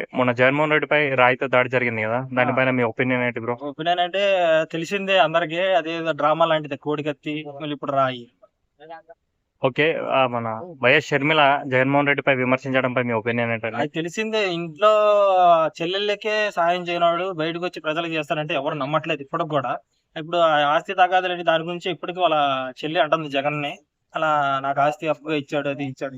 Okay మొన్న జగన్మోహన్ రెడ్డిపై రాయితో దాడి జరిగింది కదా. దానిపైన మీ ఒపీనియన్ ఏంటి బ్రో? ఒపీనియన్ అంటే తెలిసిందే అందరికి అదే డ్రామా లాంటిది కోడికత్తి మళ్ళీ ఇప్పుడు రాయి. ఓకే మన వైఎస్ షర్మిల జగన్మోహన్ రెడ్డిపై విమర్శించడంపై మీ ఒపీనియన్ అది తెలిసిందే ఇంట్లో చెల్లెళ్ళకే సాయం చేయనవాడు బయటకు వచ్చి ప్రజలకు చేస్తారంటే ఎవరు నమ్మట్లేదు ఇప్పటికి కూడా. ఇప్పుడు ఆస్తి తగాదులని దాని గురించి ఇప్పటికి వాళ్ళ చెల్లి అంటుంది జగన్ని అలా నాకు ఆస్తి అప్పుగా ఇచ్చాడు అది ఇచ్చాడు.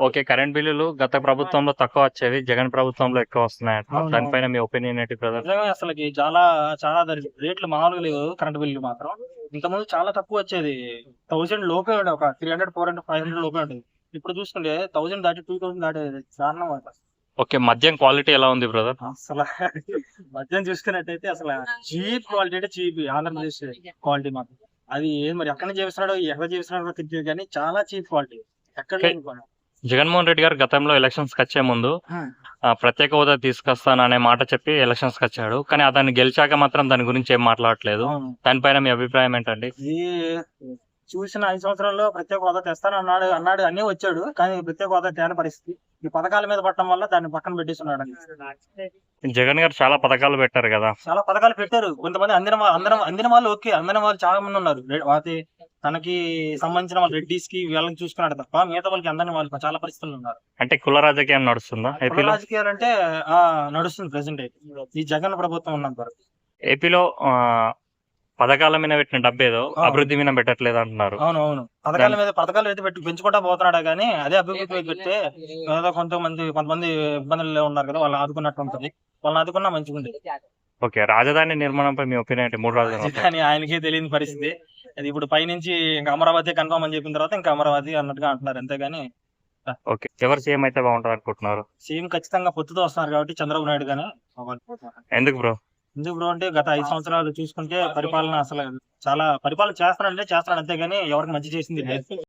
ఓకే కరెంట్ బిల్లులు గత ప్రభుత్వంలో తక్కువ వచ్చేవి జగన్ ప్రభుత్వంలో ఎక్కువ వస్తున్నాయి. దానిపైన మీ ఒపీనియన్ ఏంటి బ్రదర్ అసలుకి చాలా చాలా దరి- రేట్లు మామూలుగా లేవు కరెంట్ బిల్లు మాత్రం. ఇంతకుముందు చాలా తక్కువ వచ్చేది. థౌసండ్ లోపే ఉండే ఒక three hundred four hundred five hundred లోపే ఉండేది ఇప్పుడు చూసుకుంటే థౌసండ్ దాటి టూ థౌసండ్ దాటేది కారణం అది. ఓకే మద్యం క్వాలిటీ ఎలా ఉంది బ్రదర్ అసలు మద్యం చూసుకున్నట్టయితే అసలు చీప్ క్వాలిటీ అంటే చీప్ ఆంధ్రప్రదేశ్ క్వాలిటీ మాత్రం. అది మరి ఎక్కడ చేస్తున్నాడో ఎక్కడ చేస్తున్నాడో తెలియదు కానీ చాలా చీప్ క్వాలిటీ. ఎక్కడ లేని. జగన్మోహన్ రెడ్డి గారు గతంలో ఎలక్షన్స్ వచ్చే ముందు ఆ, ప్రత్యేక హోదా తీసుకొస్తాను అనే మాట చెప్పి ఎలక్షన్స్ వచ్చాడు. కానీ అతన్ని గెలిచాక మాత్రం దాని గురించి ఏం మాట్లాడలేదు అవును. దానిపైన మీ అభిప్రాయం ఏంటండి? చూసిన ఐదు సంవత్సరాల్లో ప్రత్యేక హోదా తెస్తాను అన్నాడు అన్నాడు అన్నీ వచ్చాడు. కానీ ప్రత్యేక హోదా తేని పరిస్థితి. ఈ పథకాల మీద పట్టడం వల్ల దాన్ని పక్కన పెట్టేస్తున్నాడు. జగన్ గారు చాలా పథకాలు పెట్టారు కదా. చాలా పథకాలు పెట్టారు. కొంతమంది అందిన అందరం అందిన వాళ్ళు ఓకే అందిన వాళ్ళు చాలా మంది ఉన్నారు. వాటి తనకి సంబంధించిన వాళ్ళు రెడ్డిస్కి వీళ్ళని చూసుకున్నాడు తప్ప మిగతా వాళ్ళకి అందని వాళ్ళు చాలా పరిస్థితులు ఉన్నారు. అంటే కుల రాజకీయం నడుస్తుందా కుల రాజకీయాలు అంటే ఆ నడుస్తుంది ప్రెసెంట్ అయితే. ఈ జగన్ ప్రభుత్వం ఉన్నంత వరకు. ఏపీలో ఆ, పథకాల మీద పెట్టిన డబ్బేదో. అభివృద్ధి మీద పెట్టట్లేదు అంటున్నారు. అవును అవును. పథకాల మీద పథకాలు అయితే పెట్టి పెంచుకుంటా పోతున్నాడా కానీ అదే అభివృద్ధి మీద పెడితే ఏదో కొంతమంది కొంతమంది ఇబ్బందులు ఉన్నారు కదా వాళ్ళని ఆదుకున్నట్టు ఉంటుంది వాళ్ళని ఆదుకున్నా మంచిగా ఉండేది ఓకే రాజధాని నిర్మాణంపై మీ ఒపీనియన్ ఏంటి? మూడు రాజధానులు కానీ ఆయనకే తెలియని పరిస్థితి. అది ఇప్పుడు పైనుంచి ఇంకా అమరావతి కన్ఫర్మ్ అని చెప్పిన తర్వాత ఇంకా అమరావతి అన్నట్టుగా అంటున్నారు అంతేగాని. ఓకే ఎవరు సీఎం అయితే బాగుంటుంది అనుకుంటున్నారు? సీఎం ఖచ్చితంగా పొత్తుతో వస్తున్నారు కాబట్టి చంద్రబాబు నాయుడు గానే. ఎందుకు బ్రో? ఎందుకు బ్రో అంటే గత ఐదు సంవత్సరాలు చూసుకుంటే పరిపాలన అసలు చాలా పరిపాలన చేస్తున్నాడంటే చేస్తున్నాడు అంతేగాని ఎవరికి మంచి చేసింది లేదు.